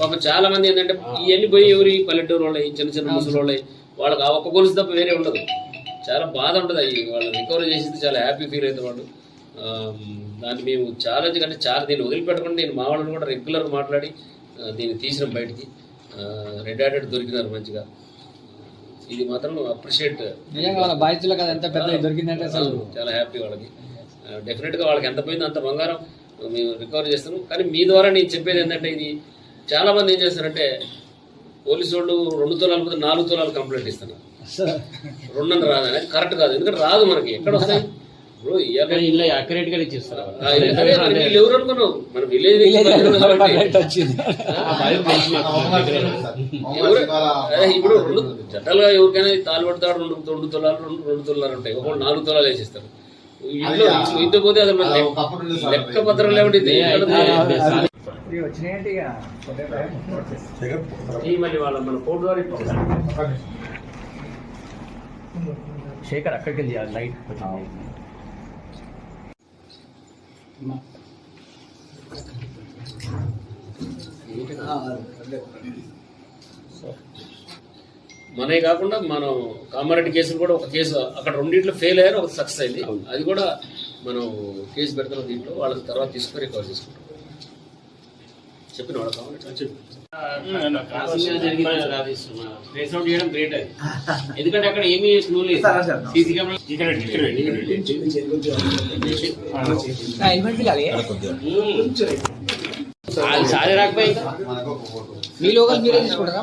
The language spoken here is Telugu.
పాప చాలా మంది ఏంటంటే ఇవన్నీ పోయి ఎవరి పల్లెటూరు వాళ్ళ చిన్న చిన్న ముసలి వాళ్ళ వాళ్ళకి ఆ ఒక్క గొలుసు తప్ప వేరే ఉండదు. చాలా బాధ ఉంటుంది అవి వాళ్ళు రికవర్ చేసింది చాలా హ్యాపీ ఫీల్ అవుతారు వాళ్ళు. దాన్ని మేము ఛాలెంజ్ కంటే చాలా దీన్ని వదిలిపెట్టకుండా నేను మా వాళ్ళని కూడా రెగ్యులర్ మాట్లాడి దీన్ని తీసినాం బయటికి. రెడ్ హ్యాండెడ్ దొరికినారు మంచిగా. ఇది మాత్రం అప్రిషియేట్ అది ఎంత పెద్ద దొరికిందంటే అసలు చాలా హ్యాపీ వాళ్ళకి. డెఫినెట్గా వాళ్ళకి ఎంత పోయిందో అంత బంగారం. మేము రికవర్ చేస్తాము కానీ మీ ద్వారా నేను చెప్పేది ఏంటంటే ఇది చాలా మంది ఏం చేస్తారంటే పోలీసు వాళ్ళు రెండు తులాలు పోతే నాలుగు తులాలు కంప్లైంట్ ఇస్తున్నారు. రెండున్నర రాదు అనేది కరెక్ట్ కాదు. ఎందుకంటే రాదు మనకి. ఎక్కడ వస్తాయి? ఇలా గా ఇచ్చేస్తారు వీళ్ళు. ఎవరు అనుకున్నావు మన విలేజ్ ఇప్పుడు రెండు జనరల్గా ఎవరికైనా తాలు పడతాడు రెండు రెండు తులాలు రెండు రెండు తులాలు ఉంటాయి. ఒకళ్ళు నాలుగు తులాలు వేసిస్తారు. ఇంట్లో పోతే అసలు లెక్క- పత్రం లేవండి? వచ్చినాయంటే మళ్ళీ వాళ్ళ మన ద్వారా. శేఖర్ అక్కడికి వెళ్ళి లైట్ వచ్చింది మనే కాకుండా మనం కామారెడ్డి కేసులు కూడా ఒక కేసు అక్కడ రెండింటిలో ఫెయిల్ అయ్యారు ఒక సక్సెస్ అయింది అది కూడా మనం కేసు పెడతాం దీంట్లో వాళ్ళకి తర్వాత తీసుకొని రికవర్ చేసుకుంటాం చెప్పిన వాళ్ళ చేయడం గ్రేట్ అది ఎందుకంటే అక్కడ ఏమీ క్లూ లేదు సీసీ కెమెరా హెల్మెట్ పిల్లాలి అది సారి రాకపోయి మీ లోకల్ మీరే తీసుకుంటారా